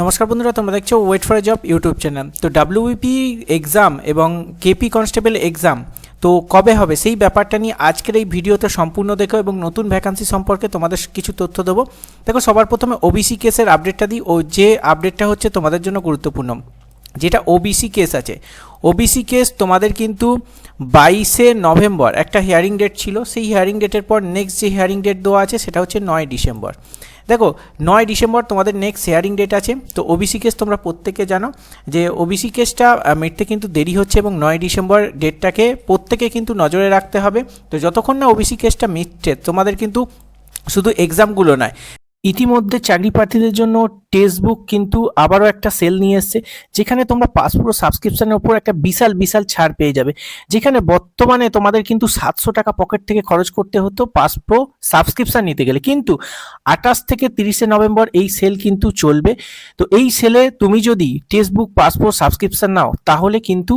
নমস্কার বন্ধুরা, তোমরা দেখছ wait for a job YouTube channel তো ডাব্লিউবিপি এক্সাম এবং কেপি কনস্টেবল এক্সাম তো কবে হবে সেই ব্যাপারটা নিয়ে আজকের এই ভিডিওতে সম্পূর্ণ দেখো এবং নতুন ভ্যাকান্সি সম্পর্কে তোমাদের কিছু তথ্য দেবো। দেখো, সবার প্রথমে ওবিসি কেসের আপডেটটা দিই। ও যে আপডেটটা হচ্ছে তোমাদের জন্য গুরুত্বপূর্ণ। যেটা ওবিসি কেস আছে। ওবিসি কেস তোমাদের কিন্তু বাইশে নভেম্বর একটা হিয়ারিং ডেট ছিল। সেই হিয়ারিং ডেটের পর নেক্সট যে হিয়ারিং ডেট দেওয়া আছে সেটা হচ্ছে নয় ডিসেম্বর। দেখো, নয় ডিসেম্বর তোমাদের নেক্সট হিয়ারিং ডেট আছে। তো ওবিসি কেস তোমরা প্রত্যেকে জানো যে ওবিসি কেসটা মিটতে কিন্তু দেরি হচ্ছে এবং নয় ডিসেম্বর ডেটটাকে প্রত্যেকে কিন্তু নজরে রাখতে হবে। তো যতক্ষণ না ওবিসি কেসটা মিটছে, তোমাদের কিন্তু শুধু এক্সামগুলো নয়। ইতিমধ্যে চাকরি প্রার্থীদের জন্য টেক্সট বুক কিন্তু আবারও একটা সেল নিয়ে এসছে, যেখানে তোমরা পাসপোর্ট সাবস্ক্রিপশনের ওপর একটা বিশাল বিশাল ছাড় পেয়ে যাবে। যেখানে বর্তমানে তোমাদের কিন্তু সাতশো টাকা পকেট থেকে খরচ করতে হতো পাসপো সাবস্ক্রিপশন নিতে গেলে। কিন্তু আঠাশ থেকে তিরিশে নভেম্বর এই সেল কিন্তু চলবে। তো এই সেলে তুমি যদি টেক্সট বুক পাসপোর্ট সাবস্ক্রিপশন নাও, তাহলে কিন্তু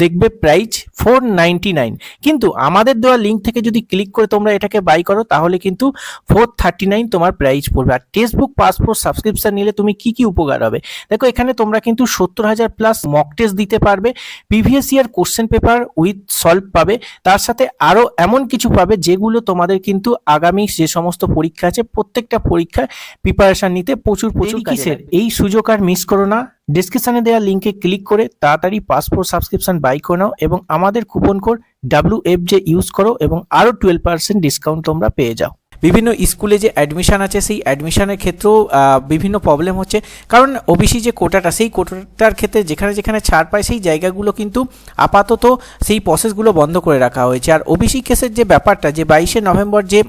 দেখবে প্রাইস ফোর নাইনটি নাইন কিন্তু আমাদের দেওয়া লিঙ্ক থেকে যদি ক্লিক করে তোমরা এটাকে বাই করো তাহলে কিন্তু ফোর থার্টি নাইন তোমার প্রাইস পড়বে। আর টেক্সট বুক পাসপোর্ট সাবস্ক্রিপশন নিলে তুমি কি কি উপকার হবে? দেখো এখানে তোমরা কিন্তু সত্তর হাজার প্লাস মক টেস্ট দিতে পারবে। Previous year question paper with solve পাবে। তার সাথে আরও এমন কিছু পাবে যেগুলো তোমাদের কিন্তু আগামী যে সমস্ত পরীক্ষা আছে প্রত্যেকটা পরীক্ষায় প্রিপারেশন নিতে প্রচুর প্রচুর কিসের? এই সুযোগ আর মিস করো না। ডিসক্রিপশনে দেওয়া লিঙ্কে ক্লিক করে তাড়াতাড়ি পাসপোর্ট সাবস্ক্রিপশন বাই করে নাও এবং আমাদের coupon code W F J use করো এবং আরও টুয়েলভ পার্সেন্ট ডিসকাউন্ট তোমরা পেয়ে যাও। বিভিন্ন স্কুলে যে অ্যাডমিশান আছে, সেই অ্যাডমিশানের ক্ষেত্রেও বিভিন্ন প্রবলেম হচ্ছে। কারণ ওবিসি যে কোটাটা সেই কোটাটার ক্ষেত্রে যেখানে যেখানে ছাড় পায়, সেই জায়গাগুলো কিন্তু আপাতত সেই প্রসেসগুলো বন্ধ করে রাখা হয়েছে। আর ওবিসি কেসের যে ব্যাপারটা, যে বাইশে নভেম্বর যে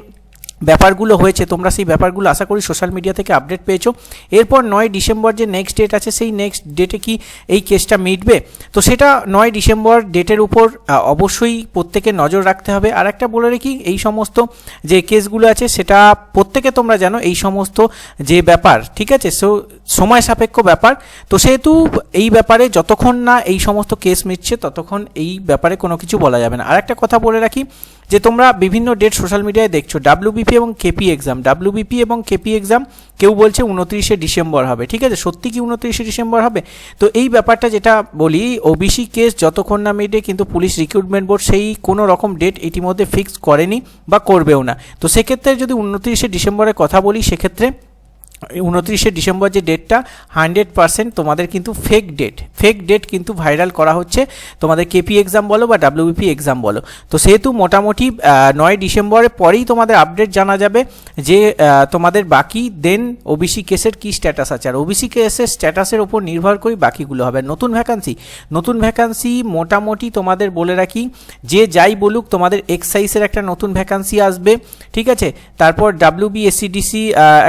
ব্যাপারগুলো হয়েছে, তোমরা সেই ব্যাপারগুলো আশা করি সোশ্যাল মিডিয়া থেকে আপডেট পেয়েছ। এরপর নয় ডিসেম্বর যে নেক্সট ডেট আছে, সেই নেক্সট ডেটে কি এই কেসটা মিটবে? তো সেটা নয় ডিসেম্বর ডেটের উপর অবশ্যই প্রত্যেকে নজর রাখতে হবে। আর একটা বলে রাখি, এই সমস্ত যে কেসগুলো আছে, সেটা প্রত্যেকে তোমরা জানো, এই সমস্ত যে ব্যাপার, ঠিক আছে? সো, সময় সাপেক্ষ ব্যাপার। তো সেহেতু এই ব্যাপারে যতক্ষণ না এই সমস্ত কেস মিটছে, ততক্ষণ এই ব্যাপারে কোনো কিছু বলা যাবে না। আর একটা কথা বলে রাখি যে তোমরা বিভিন্ন ডেট সোশ্যাল মিডিয়ায় দেখছ ডাব্লিউবিপি এবং কেপি এক্সাম ডাব্লিউবিপি এবং কেপি এক্সাম কেউ বলছে উনত্রিশে ডিসেম্বর হবে, ঠিক আছে? সত্যি কি উনত্রিশে ডিসেম্বর হবে? তো এই ব্যাপারটা যেটা বলি ওবিসি কেস যতক্ষণ না মেটে কিন্তু পুলিশ রিক্রুটমেন্ট বোর্ড সেই কোনো রকম ডেট ইতিমধ্যে ফিক্স করেনি বা করবেও না। তো সেক্ষেত্রে যদি উনত্রিশে ডিসেম্বরের কথা বলি, সেক্ষেত্রে উনত্রিশে ডিসেম্বর যে ডেটটা হান্ড্রেড পার্সেন্ট তোমাদের কিন্তু ফেক ডেট ফেক ডেট কিন্তু ভাইরাল করা হচ্ছে। তোমাদের কেপি এক্সাম বলো বা ডাব্লিউবিপি এক্সাম বলো। তো সেহেতু মোটামুটি নয় ডিসেম্বরের পরেই তোমাদের আপডেট জানা যাবে যে তোমাদের বাকি দেন ওবিসি কেসের কী স্ট্যাটাস আছে। আর ওবিসি কেসের স্ট্যাটাসের ওপর নির্ভর করে বাকিগুলো হবে। নতুন ভ্যাকান্সি নতুন ভ্যাকান্সি মোটামুটি তোমাদের বলে রাখি, যে যাই বলুক তোমাদের এক্সাইজের একটা নতুন ভ্যাকান্সি আসবে, ঠিক আছে? তারপর ডাব্লিউবি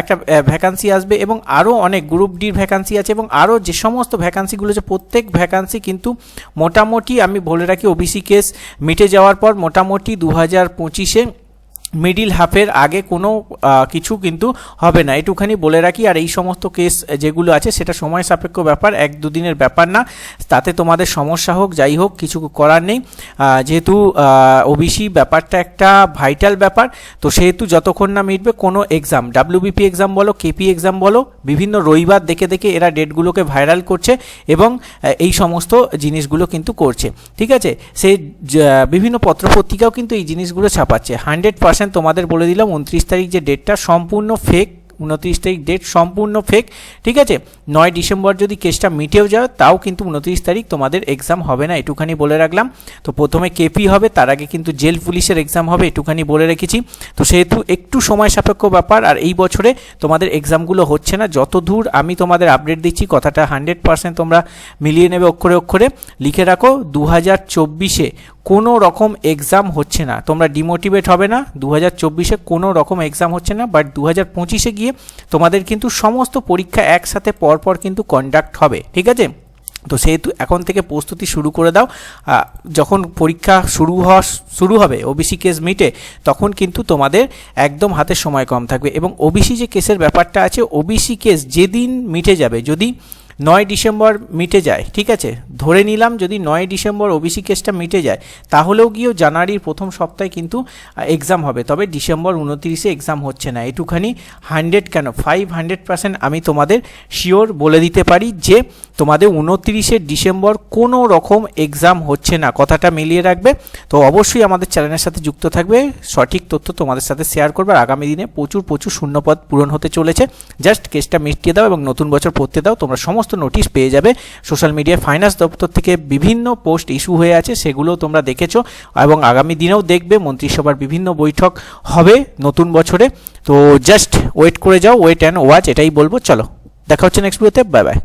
একটা ভ্যাকান্সি আসবে এবং আরও অনেক গ্রুপ ডির ভ্যাকান্সি আছে এবং আরও যে সমস্ত ভ্যাকান্সিগুলো আছে, প্রত্যেক ভ্যাকান্সি কিন্তু মোটামুটি আমি বলে রাখি ওবিসি কেস মিটে যাওয়ার পর মোটামুটি দু হাজার পঁচিশে মিডিল হাফের আগে কোনো কিছু কিন্তু হবে না। এটুখানি বলে রাখি, আর এই সমস্ত কেস যেগুলো আছে, সেটা সময় সাপেক্ষ ব্যাপার, এক দুদিনের ব্যাপার না। তাতে তোমাদের সমস্যা হোক, যাই হোক, কিছু করার নেই। যেহেতু ওবিসি ব্যাপারটা একটা ভাইটাল ব্যাপার, তো সেহেতু যতক্ষণ না মিটবে, কোনো এক্সাম ডাব্লিউবিপি এক্সাম বলো কেপি এক্সাম বলো, বিভিন্ন রবিবার দেখে দেখে এরা ডেটগুলোকে ভাইরাল করছে এবং এই সমস্ত জিনিসগুলো কিন্তু করছে। ঠিক আছে? সে বিভিন্ন পত্রপত্রিকাও কিন্তু এই জিনিসগুলো ছাপাচ্ছে। হান্ড্রেড পার্সেন্ট তোমাদের বলে দিলাম, উনত্রিশ তারিখ যে ডেটটা সম্পূর্ণ ফেক উনত্রিশ তারিখ ডেট সম্পূর্ণ ফেক ঠিক আছে? নয় ডিসেম্বর যদি কেসটা মিটেও যায়, তাও কিন্তু উনত্রিশ তারিখ তোমাদের এক্সাম হবে না, এটুখানি বলে রাখলাম। তো প্রথমে কেপি হবে, তার আগে কিন্তু জেল পুলিশের এক্সাম হবে, এটুখানি বলে রেখেছি। তো সেহেতু একটু সময় সাপেক্ষ ব্যাপার, আর এই বছরে তোমাদের এক্সামগুলো হচ্ছে না যত দূর আমি তোমাদের আপডেট দিচ্ছি, কথাটা হান্ড্রেড পার্সেন্ট তোমরা মিলিয়ে নেবে অক্ষরে অক্ষরে। লিখে রাখো দু হাজার চব্বিশে কোনো রকম এক্সাম হচ্ছে না। তোমরা ডিমোটিভেট হবে না দু হাজার চব্বিশে কোনো রকম এক্সাম হচ্ছে না বাট দু হাজার পঁচিশে গিয়ে তোমাদের কিন্তু সমস্ত পরীক্ষা একসাথে পরপর কিন্তু কন্ডাক্ট হবে, ঠিক আছে? তো সেহেতু এখন থেকে প্রস্তুতি শুরু করে দাও। যখন পরীক্ষা শুরু হওয়া শুরু হবে ওবিসি কেস মিটে তখন কিন্তু তোমাদের একদম হাতে সময় কম থাকবে। এবং ওবিসি যে কেসের ব্যাপারটা আছে ওবিসি কেস যেদিন মিটে যাবে, যদি নয় ডিসেম্বর মিটে যায়, ঠিক আছে? ধরে নিলাম যদি নয় ডিসেম্বর ওবিসি কেসটা মিটে যায়, তাহলেও গিয়েও জানুয়ারির প্রথম সপ্তাহে কিন্তু এক্সাম হবে। তবে ডিসেম্বর উনত্রিশে এক্সাম হচ্ছে না। এটুখানি হান্ড্রেড কেন? ফাইভ হান্ড্রেড পার্সেন্ট আমি তোমাদের শিওর বলে দিতে পারি যে, তোমাদের উনত্রিশে ডিসেম্বর কোনো রকম এক্সাম হচ্ছে না। কথাটা মিলিয়ে রাখবে। তো অবশ্যই আমাদের চ্যানেলের সাথে যুক্ত থাকবে। সঠিক তথ্য তোমাদের সাথে শেয়ার করবে। আর আগামী দিনে প্রচুর প্রচুর শূন্যপদ পূরণ হতে চলেছে। জাস্ট কেসটা মিটিয়ে দাও এবং নতুন বছর পড়তে দাও। তোমরা সমস্ত নোটিশ পেয়ে যাবে। সোশ্যাল মিডিয়ায় ফাইন্যান্স দপ্তর থেকে বিভিন্ন পোস্ট ইস্যু হয়ে আছে সেগুলো তোমরা দেখেছ এবং আগামী দিনেও দেখবে। মন্ত্রিসভার বিভিন্ন বৈঠক হবে নতুন বছরে। তো জাস্ট ওয়েট করে যাও ওয়েট অ্যান্ড ওয়াচ এটাই বলব। চলো, দেখা হচ্ছে নেক্সট ভিডিওতে বাই বাই